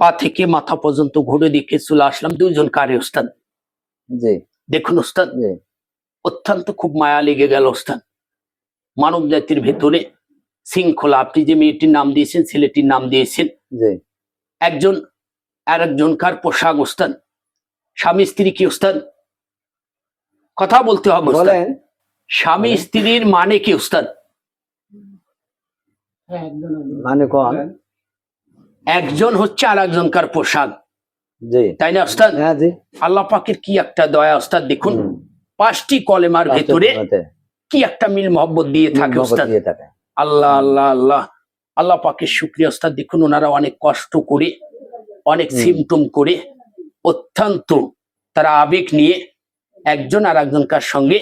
পা থেকে মাথা পর্যন্ত ঘুরে দেখে চলে আসলাম দুইজন কারে ওস্তাদ। জি। দেখুন ওস্তাদ অত্যন্ত খুব মায়া লেগে গেল ওস্তাদ। মানব জাতির ভেতরে শৃঙ্খলা আপনি যে মেয়েটির নাম দিয়েছেন ছেলেটির নাম দিয়েছেন। একজন আর একজনকার পোশাক ওস্তাদ? স্বামী স্ত্রী কি ওস্তাদ? কথা বলতে হবে স্বামী স্ত্রীর মানে কি ওস্তাদ? মানে কোন? একজন হচ্ছে আর একজনকার পোশাক তাই না ওস্তাদ? হ্যাঁ আল্লাহ পাকের কি একটা দয়া ওস্তাদ দেখুন পাঁচটি কলেমার ভেতরে কি একটা মিল মহব্বত দিয়ে থাকে ওস্তাদ? আল্লাহ আল্লাহ আল্লাহ। আল্লাহ পাকের শুক্রিয়া ওস্তাদ দেখুন ওনারা অনেক কষ্ট করে অনেক সিমটম করে অত্যন্ত তারা আবেগ নিয়ে একজন আর একজনকার সঙ্গে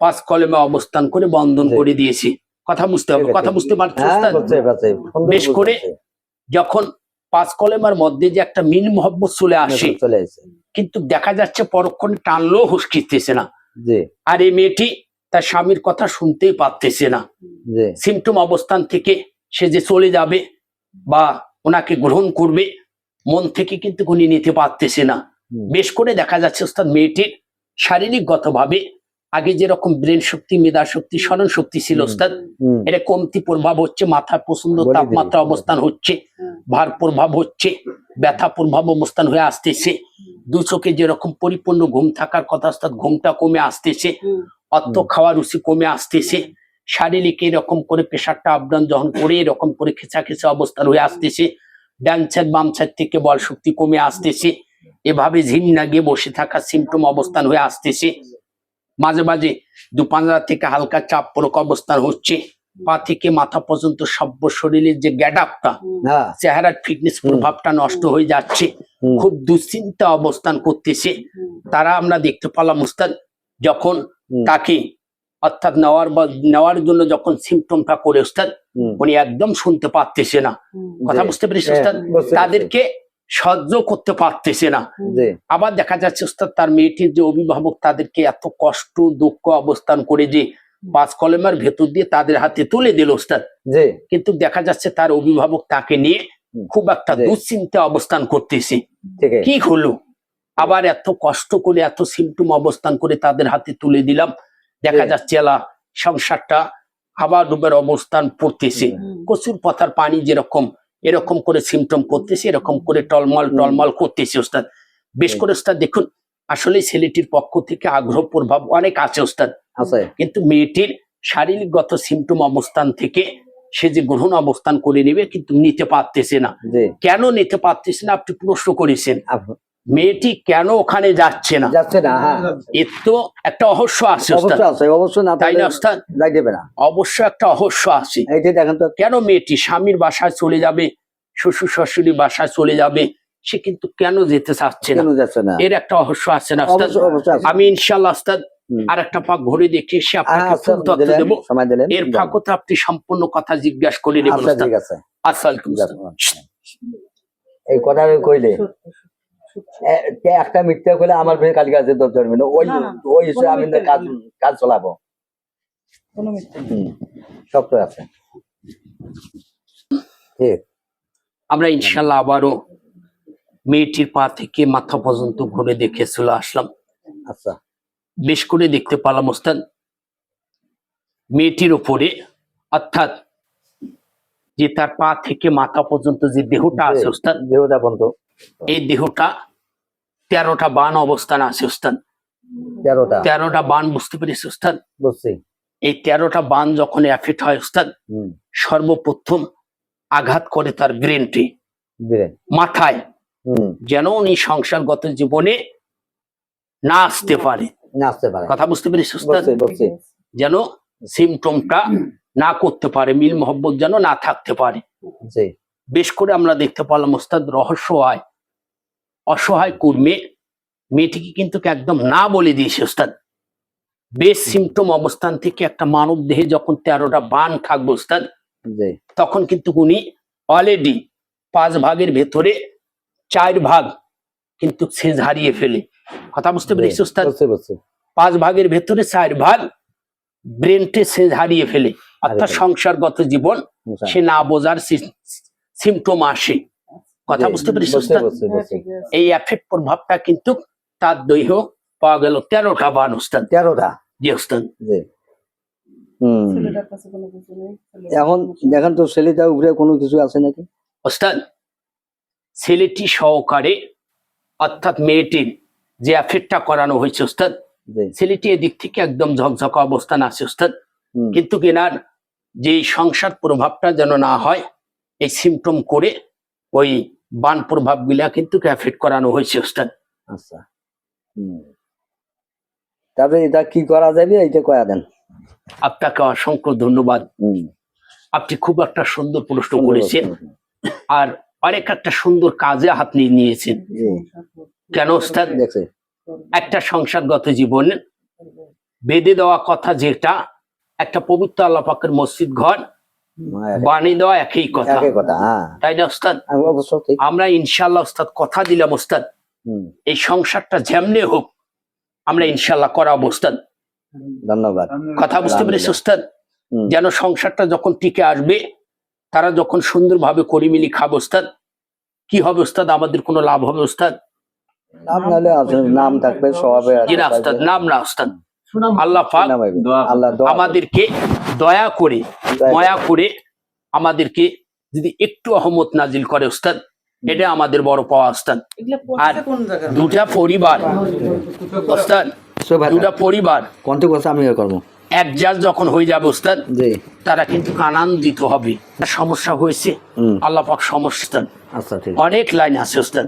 পাঁচ কলেমে অবস্থান করে বন্ধন করে দিয়েছে। কথা বুঝতে হবে কথা বুঝতে পারছ হ্যাঁ? বুঝতে পারছি। বেশ করে যখন পাঁচ কলেমার মধ্যে যে একটা মিন মহব্বত চলে আসে চলে আসছে কিন্তু দেখা যাচ্ছে পরক্ষণে টানলেও হুসকিতেছে না। আর এই মেয়েটি তার স্বামীর কথা শুনতেই পারতেছে না। সিমটম অবস্থান থেকে সে যে চলে যাবে বা ওনাকে গ্রহণ করবে মন থেকে কিন্তু উনি নিতে পারতেছে না। বেশ করে দেখা যাচ্ছে ওস্তাদ মেয়েটির শারীরিকগতভাবে আগে যেরকম ব্রেন শক্তি মেধা শক্তি স্মরণ শক্তি ছিল। ওস্তাদ এটা কমতি প্রভাব হচ্ছে মাথার প্রচণ্ড তাপমাত্রা অবস্থান হচ্ছে ভার প্রভাব হচ্ছে ব্যথা প্রভাব অবস্থান হয়ে আসতেছে। দু চোখে যেরকম পরিপূর্ণ ঘুম থাকার কথা অর্থাৎ ঘুমটা কমে আসতেছে হুম। খাওয়া রুচি কমে আসতেছে শারীরিক এরকম করে প্রেশারটা আপডাউন যখন করে এরকম করে খেচা খেচা অবস্থান হয়ে আসতেছে ডান সাইড বাম সাইড থেকে বল শক্তি কমে আসতেছে এভাবে ঝিম না গিয়ে বসে থাকার সিমটম অবস্থান হয়ে আসতেছে। মাঝে মাঝে দুপাঞ্জা থেকে হালকা চাপ পরক অবস্থান হচ্ছে। পা থেকে মাথা পর্যন্ত সভ্য শরীরের যে গ্যাডাপটা হ্যাঁ। চেহারার ফিটনেস। প্রভাবটা নষ্ট হয়ে যাচ্ছে। খুব দুশ্চিন্তা অবস্থান করতেছে। তারা আমরা দেখতে পেলাম উস্তাদ যখন তাকে অর্থাৎ নেওয়ার বা নেওয়ার জন্য যখন সিমটমটা করে উস্তাদ উনি একদম শুনতে পারতেছে না। কথা বুঝতে পেরেছি হ্যাঁ, উস্তাদ তাদেরকে সহ্য করতে পারতেছে না। আবার দেখা যাচ্ছে উস্তাদ তার মেয়েটির যে অভিভাবক তাদেরকে এত কষ্ট দুঃখ অবস্থান করে যে পাঁচ কলমের ভেতর দিয়ে তাদের হাতে তুলে দিল উস্তাদ কিন্তু দেখা যাচ্ছে তার অভিভাবক তাকে নিয়ে খুব একটা। দুশ্চিন্তা অবস্থান করতেছে। কি হলো? আবার এত কষ্ট করে এত সিমটম অবস্থান করে তাদের হাতে তুলে দিলাম। দেখা যাচ্ছে এলা সংসারটা আবার ডুবের অবস্থান পড়তেছে। কচুর পাতার পানি যেরকম এরকম করে সিমটম করতেছে এরকম করে টলমল। টলমল করতেছে ওস্তাদ। বেশ করে ওস্তাদ দেখুন আসলে ছেলেটির পক্ষ থেকে আগ্রহ প্রভাব অনেক আছে ওস্তাদ। আছে। কিন্তু মেয়েটির শারীরিকগত সিমটম অবস্থান থেকে সে যে গ্রহণ অবস্থান করে নেবে কিন্তু নিতে পারতেছে না। কেন নিতে পারতেছে না আপনি প্রশ্ন করেছেন। মেয়েটি কেন ওখানে যাচ্ছে না? যাচ্ছে না হ্যাঁ। এর তো একটা অহস্য আছে অবশ্যই না তাই না যাই দেবে না। অবশ্য একটা অহস্য আছে। দেখেন তো। কেন মেয়েটি স্বামীর বাসায় চলে যাবে শ্বশুর শাশুড়ি বাসায় চলে যাবে সে কিন্তু কেন যেতে চাচ্ছে না? কেন যাচ্ছে না? এর একটা অহস্য আছে না আমি ইনশাল্লাহ ওস্তাদ হুম। আর একটা পাক ঘুরে দেখে সে হ্যাঁ, আপনাকে আচ্ছা, ফুল তথ্য দেবো। এর ফাঁকতে আপনি সম্পূর্ণ কথা জিজ্ঞাসা করে নেবেন আচ্ছা। আচ্ছা। এই কথা কইলে। একটা মিথ্যা কইলে আমার ভেঙে কালকে আছে তো ধরবে না ওই ওই হিসেবে আমি কাজ। কাজ চালাবো। কোনো মিথ্যে আছে। ঠিক। আমরা ইনশাল্লাহ আবারও মেয়েটির পা থেকে মাথা পর্যন্ত ঘুরে দেখে চলে আসলাম। আচ্ছা। বেশ করে দেখতে পেলাম ওস্তাদ। মেয়েটির উপরে অর্থাৎ যে তার পা থেকে মাথা পর্যন্ত যে দেহটা আছে জি, ওস্তাদ দেহটা বন্ধ। এই দেহটা তেরোটা বান অবস্থান আছে ওস্তাদ তেরোটা? তেরোটা বান বুঝতে পেরেছি ওস্তাদ বুঝছি। এই তেরোটা বান যখন অ্যাফেক্ট হয় হুম। সর্বপ্রথম আঘাত করে তার ব্রেনটি মাথায়। হুম। যেন উনি সংসারগত জীবনে না আসতে পারে। কথা বুঝতে পেরেছি বুঝছি যেন সিমটমটা না করতে পারে মিল মহব্বত যেন না থাকতে পারে। বেশ করে আমরা দেখতে পেলাম ওস্তাদ রহস্য হয় অসহায় কর্মে মেয়েটিকে কিন্তু একদম না বলে দিয়েছে ওস্তাদ। বেশ সিমটম অবস্থান থেকে একটা মানব দেহে যখন তেরোটা বান থাকবে ওস্তাদ তখন কিন্তু উনি অলরেডি পাঁচ ভাগের ভেতরে চার ভাগ কিন্তু শেষ হারিয়ে ফেলে। কথা বুঝতে পেরেছি ওস্তাদ? পাঁচ ভাগের ভেতরে চার ভাগ ব্রেনটে সে হারিয়ে ফেলে। অর্থাৎ সংসারগত জীবন সে না বোঝার সিমটম আসে। কথা বুঝতে পেরেছি হ্যাঁ। এই এফেক্ট প্রভাবটা কিন্তু তার দৈহ পাওয়া গেল তেরোটা বান ওস্তাদ তেরোটা? জি ছেলে- এখন দেখেন তো ছেলেটা উপরে কোনো কিছু আছে নাকি? ওস্তাদ ছেলেটি সহকারে অর্থাৎ মেয়েটির যে এফেক্টটা করানো হয়েছে ওস্তাদ জি। ছেলেটি এদিক থেকে একদম ঝকঝকা অবস্থান আছে ওস্তাদ হুম, কিন্তু কেনার যে সংসার প্রভাবটা যেন না হয় এই সিমটম করে ওই বান প্রভাবগুলা কিন্তু এফেক্ট করানো হয়েছে ওস্তাদ? আচ্ছা। তারপরে এটা কি করা যাবে এইটা কয়া দেন। আপনাকে অসংখ্য ধন্যবাদ। আপনি খুব একটা সুন্দর প্রশ্ন করেছেন। আর অনেক একটা সুন্দর কাজে হাত নিয়ে নিয়েছেন। কেন ওস্তাদ? একটা সংসারগত জীবন বেঁধে দেওয়া কথা যেটা একটা পবিত্র আল্লাহ পাকের মসজিদ ঘর হ্যাঁ, বানিয়ে দেওয়া একই কথা। একই কথা হ্যাঁ। তাই না ওস্তাদ? ঠিক। আমরা ইনশাল্লাহ ওস্তাদ কথা দিলাম ওস্তাদ। এই সংসারটা যেমনি হোক আমরা ইনশাল্লাহ করা ওস্তাদ। ধন্যবাদ। কথা বুঝতে পেরেছি ওস্তাদ? যেন সংসারটা যখন টিকে আসবে তারা যখন সুন্দরভাবে করিমিলি খাবে ওস্তাদ কি হবে ওস্তাদ? আমাদের কোনো লাভ হবে ওস্তাদ? নাম নাম থাকবে স্বভাবে নাম না ওস্তাদ। আল্লাহ আমাদেরকে দয়া করে দয়া করে। আমাদেরকে যদি একটু অহমত নাজিল করে ওস্তাদ এটা আমাদের বড় পাওয়া এগুলো আর দুটা পরিবার ভাই দুটা পরিবার কোনটি কথা আমি করব? একজাস্ট যখন হয়ে যাবে ওস্তাদ জি। তারা কিন্তু আনন্দিত হবে। একটা সমস্যা হয়েছে আল্লাহ পাক সমস্যা আচ্ছা অনেক লাইন আছে ওস্তাদ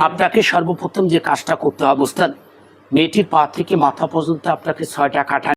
আপনাকে সর্বপ্রথম যে কাজটা করতে হবে ওস্তাদ মেয়েটির পা থেকে মাথা পর্যন্ত আপনাকে ছয়টা কাঠা